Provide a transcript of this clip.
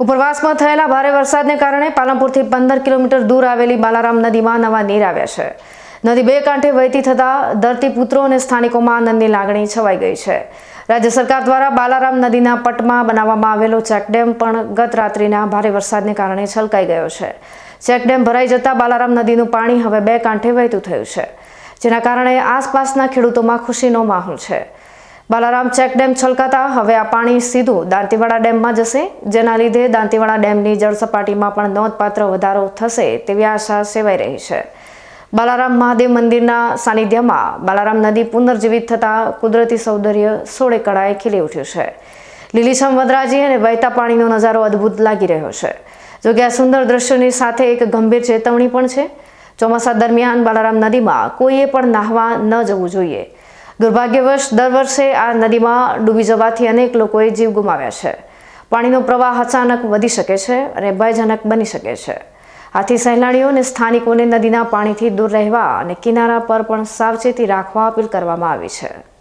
ઉપરવાસમાં થયેલા ભારે વરસાદને કારણે પાલનપુરથી પંદર કિલોમીટર દૂર આવેલી બાલારામ નદીમાં નવા નીર આવ્યા છે. નદી બે કાંઠે વહેતી થતાં ધરતીપુત્રો અને સ્થાનિકોમાં આનંદની લાગણી છવાઈ ગઈ છે. રાજ્ય સરકાર દ્વારા બાલારામ નદીના પટમાં બનાવવામાં આવેલો ચેકડેમ પણ ગત રાત્રિના ભારે વરસાદને કારણે છલકાઈ ગયો છે. ચેકડેમ ભરાઈ જતાં બાલારામ નદીનું પાણી હવે બે કાંઠે વહેતું થયું છે, જેના કારણે આસપાસના ખેડૂતોમાં ખુશીનો માહોલ છે. બાલારામ ચેકડેમ છલકાતા હવે આ પાણી સીધું દાંતીવાડા ડેમમાં જશે, જેના લીધે દાંતીવાડા ડેમની જળસપાટીમાં પણ નોંધપાત્ર વધારો થશે તેવી આશા સેવાઈ રહી છે. બાલારામ મહાદેવ મંદિરના સાનિધ્યમાં બાલારામ નદી પુનર્જીવિત થતાં કુદરતી સૌંદર્ય સોળે કળાએ ખીલી ઉઠ્યું છે. લીલીછમ વદરાજી અને વહેતા પાણીનો નજારો અદ્ભુત લાગી રહ્યો છે. જોકે આ સુંદર દ્રશ્યોની સાથે એક ગંભીર ચેતવણી પણ છે. ચોમાસા દરમિયાન બાલારામ નદીમાં કોઈએ પણ નાહવા ન જવું જોઈએ. દુર્ભાગ્યવશ, દર વર્ષે આ નદીમાં ડૂબી જવાથી અનેક લોકોએ જીવ ગુમાવ્યા છે. પાણીનો પ્રવાહ અચાનક વધી શકે છે અને ભયજનક બની શકે છે. આથી સહેલાણીઓ અને સ્થાનિકોને નદીના પાણીથી દૂર રહેવા અને કિનારા પર પણ સાવચેતી રાખવા અપીલ કરવામાં આવી છે.